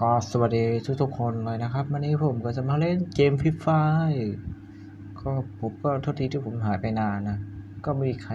ก็สวัสดีทุกทุกๆคนเลยนะครับวันนี้ผมก็จะมาเล่นเกมฟรีไฟก็ผมก็โทษทีที่ผมหายไปนานนะ ก็ไม่มีใคร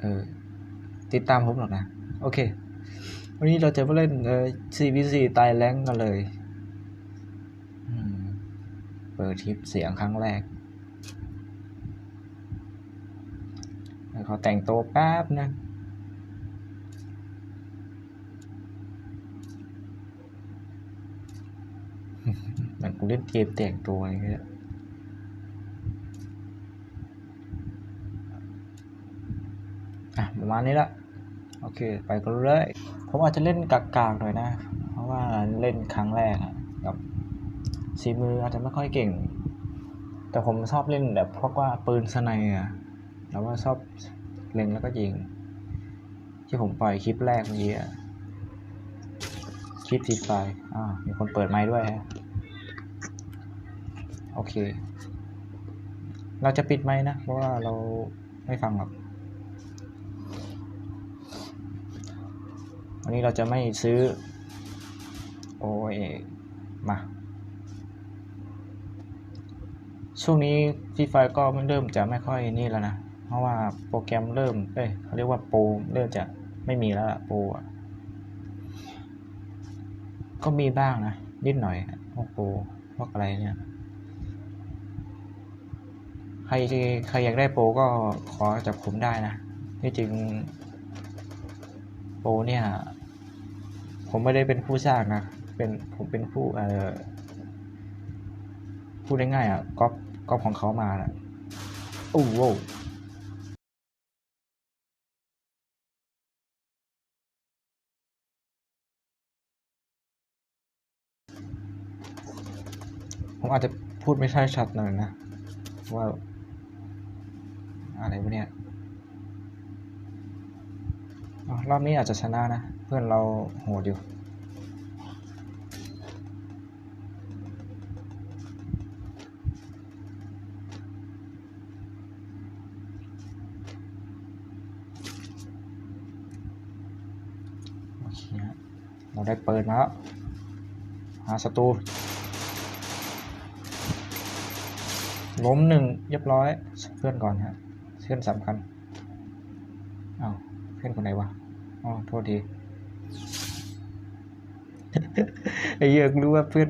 เออติดตามผมหรอกนะ โอเค วันนี้เราจะมาเล่นเออ CVC ตายแรงกันเลยเปิดทิปเสียงครั้งแรกแล้วขอแต่งตัวแป๊บนะ เหมือนเล่นเกมแต่งตัวอะไรเงี้ยอะประมาณนี้ละโอเค ไปกันเลยผมอาจจะเล่นกากๆหน่อยนะ เพราะว่าเล่นครั้งแรกอะกับสีมืออาจจะไม่ค่อยเก่ง แต่ผมชอบเล่นแบบเพราะว่าปืนสไนด์อะแล้วว่าชอบเล็งแล้วก็ยิง ที่ผมปล่อยคลิปแรกเมื่อกี้คลิปทีไฟอ่ามีคนเปิดไมค์ด้วยฮะ โอเค เราจะปิดไหมนะ เพราะว่าเราไม่ฟังหรอกวันนี้เราจะไม่ซื้อ โอ้ยมา ช่วงนี้ฟีไฟก็เริ่มจะไม่ค่อยนี่แล้วนะ เพราะว่าโปรแกรมเริ่ม เอ้ยเขาเรียกว่าโปรเริ่มจะไม่มีแล้วล่ะโปรอะก็มีบ้างนะ นิดหน่อยพวกโปรพวกอะไรเนี่ย ใครใครอยากได้โปรก็ขอจากผมได้นะที่จริงโปรเนี่ย ผมไม่ได้เป็นผู้สร้างนะเป็นผมเป็นผู้เอ่อพูดง่ายๆอะก๊อปก๊อปของเขามานะโอ้โหผมอาจจะพูดไม่ใช่ชัดหน่อยนะว่า อะไรวะเนี่ยอ๋อรอบนี้อาจจะชนะนะ เพื่อนเราโหดอยู่เคฮะเราได้เปิดมาแล้ว หาศัตรูล้มหนึ่งเรียบร้อย เพื่อนก่อนฮะ เพื่อนสำคัญอ้าวเพื่อนคนไหนวะอ๋อโทษทีไอ้เยกูรู้ว่าเพื่อน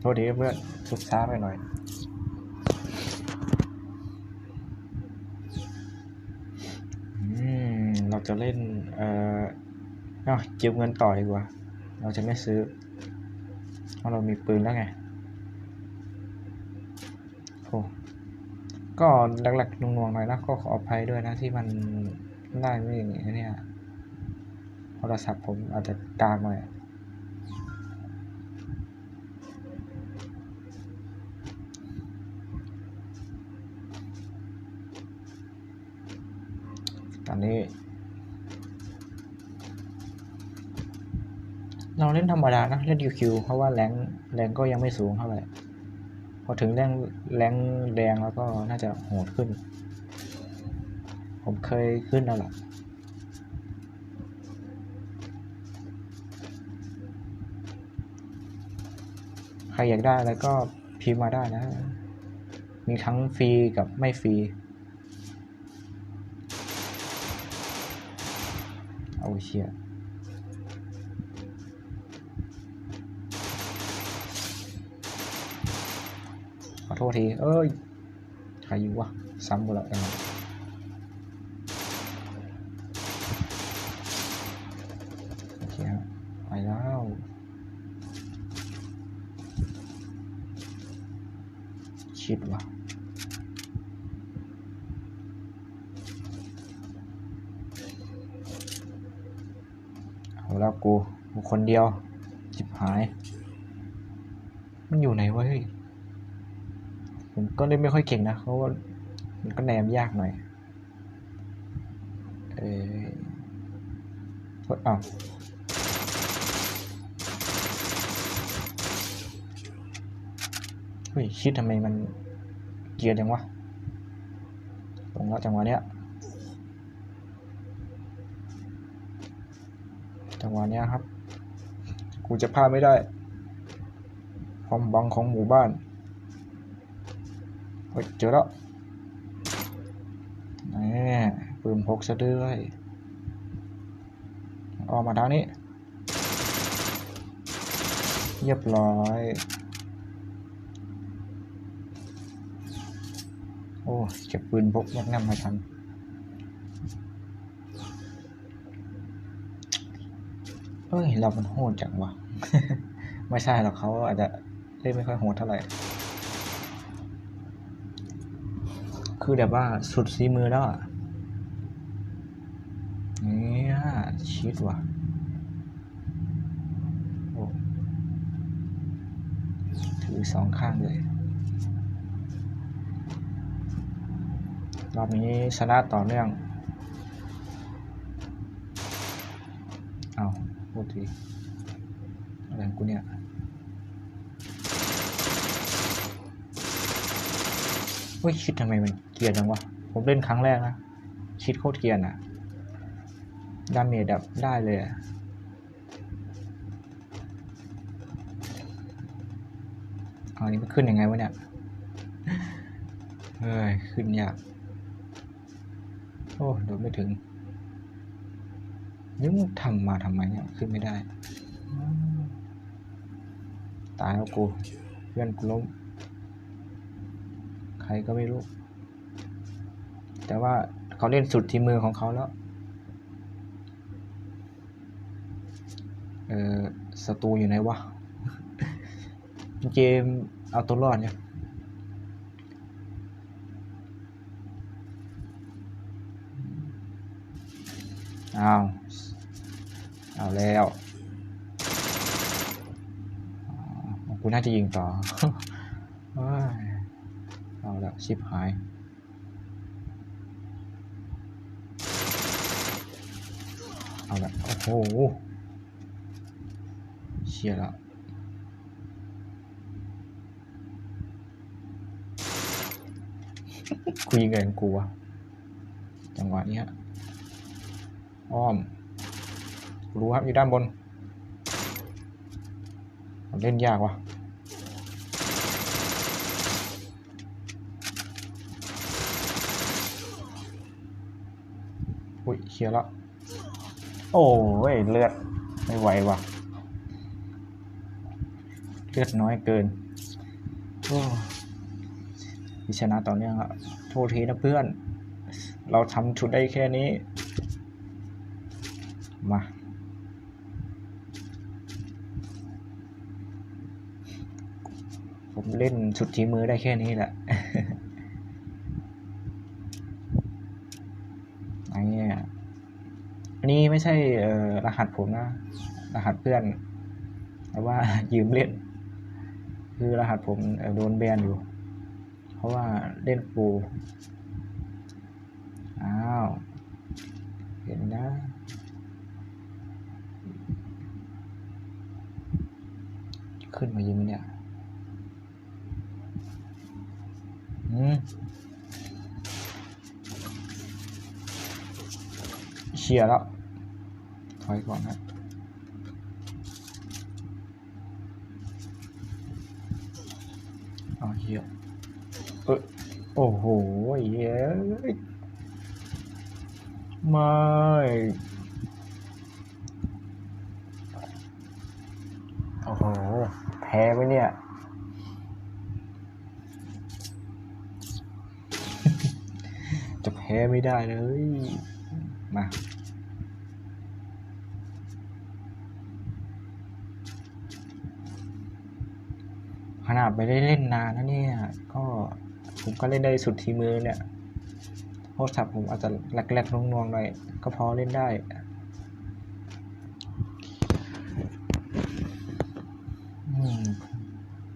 โทษทีเพื่อนสุดช้าไปหน่อยอืมเราจะเล่น เอ่อเก็บเงินต่อดีกว่า เราจะไม่ซื้อเพราะเรามีปืนแล้วไง โอ้ ก็หลักๆหน่วงๆหน่อยนะก็ขออภัยด้วยนะที่มันได้ไม่อย่างนี้เนี่ยโทรศัพท์ผมอาจจะกลางหน่อยตอนนี้ เราเล่นธรรมดานะ เล่นคิวเพราะว่าแรงแรงก็ยังไม่สูงเท่าไหร่ พอถึงแรงแรงแดงแล้วก็น่าจะโหดขึ้น ผมเคยขึ้นแล้วล่ะใครอยากได้แล้วก็พิมพ์มาได้นะ มีทั้งฟรีกับไม่ฟรีเอาเชียข ษที เอ้ย ใครอยู่วะ ซ้ำกูละกันนะโอเคครับไปแล้วชิดวะเอาแล้วกูคนเดียวจิบหาย มันอยู่ไหนวะเฮ้ย ผมก็เล่นไม่ค่อยเก่งนะเพราะว่ามันก็แนมยากหน่อย เอออ้าวเฮ้ยชิดทำไมมันเกียร์จังวะตรงแล้วจังหวะเนี้ยจังหวะเนี้ยครับ กูจะพลาดไม่ได้ ความบังของหมู่บ้าน เฮ้ยเจอแล้วนี่ปืนพกซะด้วยออกมาทางนี้ เรียบร้อย โอ้เก็บปืนพกแมกนัมมาทันเฮ้ย เรามันโหดจังวะ ไม่ใช่หรอกเขาอาจจะเล่นไม่ค่อยโหดเท่าไหร่ คือแบบว่าสุดซีมือแล้วอะเนี่ยชิดว่ะโอ้ถือสองข้างเลย รอบนี้ชนะต่อเนื่อง เอาพูดทีอะไรของกูเนี่ย เฮ้ยคิดทำไมมันเกียนจังวะ ผมเล่นครั้งแรกนะ คิดโคตรเกียนอะดาเมจแบบได้เลยอะอาอันนี้มันขึ้นยังไงวะเนี่ย เฮ้ย ขึ้นยาก โอ้โดนไม่ถึงนี่มึงทำมาทำไมเนี่ยขึ้นไม่ได้ ตายแล้วกูเพื่อนกูล้ม ใครก็ไม่รู้ แต่ว่าเขาเล่นสุดที่มือของเขาแล้ว เออศัตรูอยู่ไหนวะ เกมเอาตัวรอดเนี่ยอ้าวเอาแล้วอ๋อกูน่าจะยิงต่ออ ละ ชิบหาย เอาละ โอ้โห เชียละกูยิงเงินกูวะจังหวะนี้ฮะอ้อมรู้ครับอยู่ด้านบน เล่นยากว่ะ อุ้ยเคลียร์แล้วโอ้ยเลือดไม่ไหวว่ะ เลือดน้อยเกินโอ้พิชนะต่อเนื่องอะโทษทีนะเพื่อน เราทำชุดได้แค่นี้ มาผมเล่นสุดทีมือได้แค่นี้แหละ ไอ้เนี่ยอันนี้ ไม่ใช่รหัสผมนะ รหัสเพื่อนแต่ว่ายืมเล่น คือรหัสผมโดนแบนอยู่ เพราะว่าเล่นปูอ้าวเห็นนะขึ้นมายิงไหมเนี่ยอืมเชียร์แล้ว ถอยก่อนนะเอาเชียเออโอ้โหเย้ไม่โอ้โหแพ้ไหมเนี่ยจะแพ้ไม่ได้เลย มา นาดไปได้เล่นนานนะเนี่ย ก็ผมก็เล่นได้สุดทีมือเนี่ยโทรศัพท์ผมอาจจะแหลกๆนวงๆหน่อยก็พอเล่นได้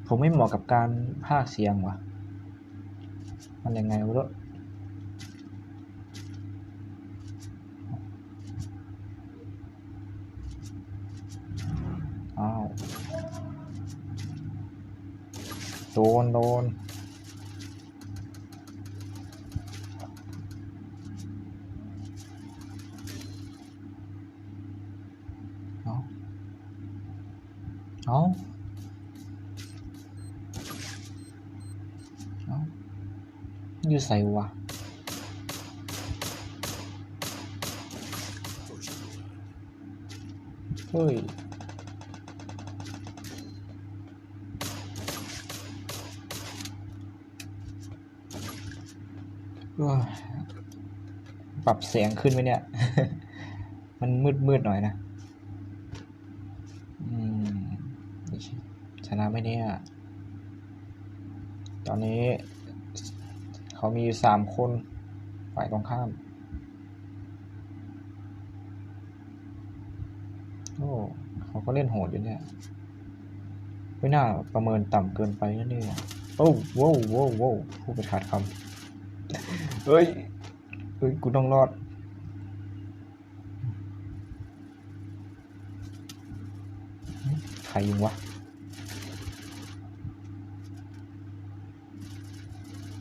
ผมไม่เหมาะกับการพากย์เสียงว่ะ มันยังไงวะลูกอ้าว โดนโดนเอาเอาเอาอยู่ใส่วะเฮ้ย ปรับเสียงขึ้นไหมเนี่ย มันมืดมืดๆหน่อยนะชนะไหมเนี่ย ตอนนี้ เขามีสามคนฝ่ายตรงข้าม โอ้เขาก็เล่นโหดอยู่เนี่ย ไม่น่าประเมินต่ำเกินไปนะเนี่ย โอ้โว้วโว้วโว้วพูดไปขาดคำ เฮ้ย เฮ้ย กูต้องรอด ใครยิงวะ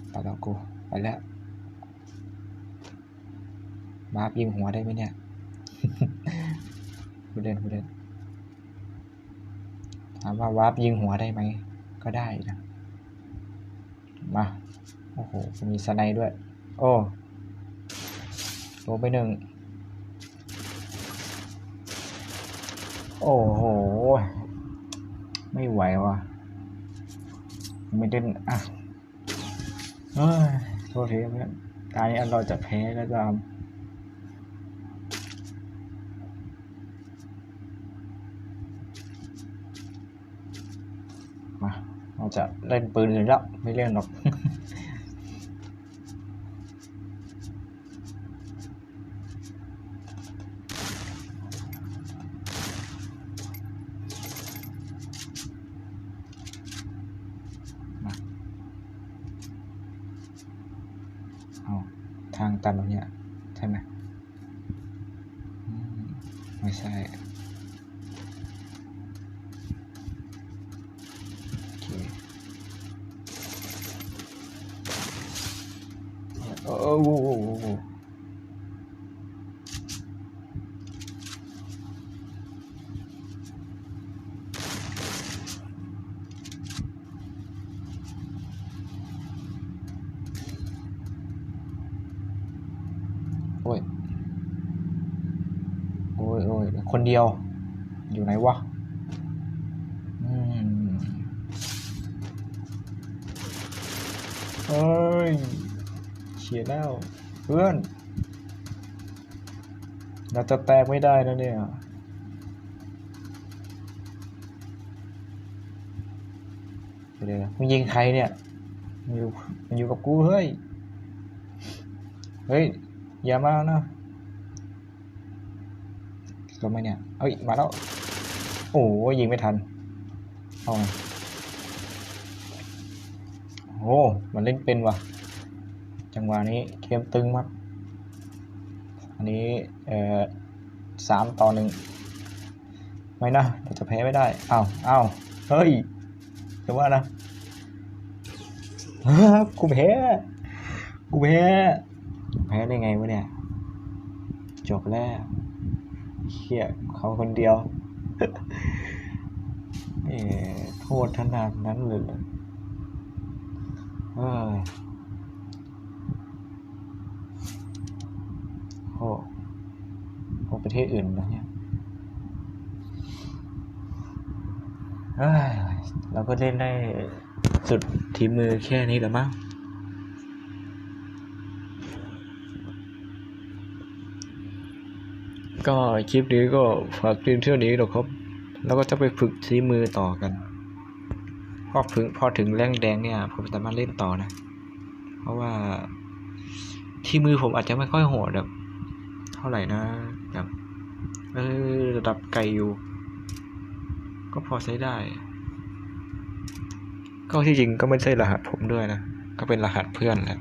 ไปแล้วกู ไปแล้ว มาร์ฟยิงหัวได้ไหมเนี่ยผู้เล่นผู้เล่นถามว่าวาร์ปยิงหัวได้ไหม ก็ได้นะ มา โอ้โห มีสไนด์ด้วย โอ้โดนไปหนึ่ง โอ้โห ไม่ไหวว่ะไม่ได้อะเฮ้ยโทษทีเพื่อนตายนี้เราจะแพ้ก็ตามมาเราจะเล่นปืนอื่นแล้ว ไม่เล่นหรอก มาเอา ทางตันตรงเนี้ยใช่ไหมไม่ใช่โอ้โหโว้โว้โว้โอ้ย โอ้ยโอ้ยคน เดียว อยู่ไหนวะอเฮ้ยเฉียดแล้วเพื่อน เราจะแตกไม่ได้นะเนี่ยเดี๋ยวมึงยิงใครเนี่ยมันอยู่มันอยู่กับกูเฮ้ย เฮ้ย อย่ามานะ ลงไหมเนี่ย เอ้ย มาแล้ว โอ้ยยิงไม่ทัน เอาไงโอ้มันเล่นเป็นว่ะ จังหวะนี้เกมตึงมาก อันนี้ เอ่อสามต่อหนึ่ง ไม่นะเราจะแพ้ไม่ได้ อ้าวอ้าวเฮ้ยแต่ว่านะกูแพ้ กูแพ้ แพ้ได้ไงวะเนี่ย จบแล้ว เชี่ยเขาคนเดียวเอโทษขนาดนั้นเลยเออโอ้โหประเทศอื่นนะเนี่ยเราก็เล่นได้สุดทีมือแค่นี้แหละมั้ง ก็คลิปนี้ก็ฝากเพียงเท่านี้หรอกครับ แล้วก็จะไปฝึกทีมือต่อกัน พอถึงพอถึงแรงแดงเนี่ยผมสามารถเล่นต่อนะ เพราะว่าที่มือผมอาจจะไม่ค่อยโหดแบบเท่าไหร่นะแบบเออระดับไกลอยู่ ก็พอใช้ได้ ก็ที่จริงก็ไม่ใช่รหัสผมด้วยนะ ก็เป็นรหัสเพื่อนแหละ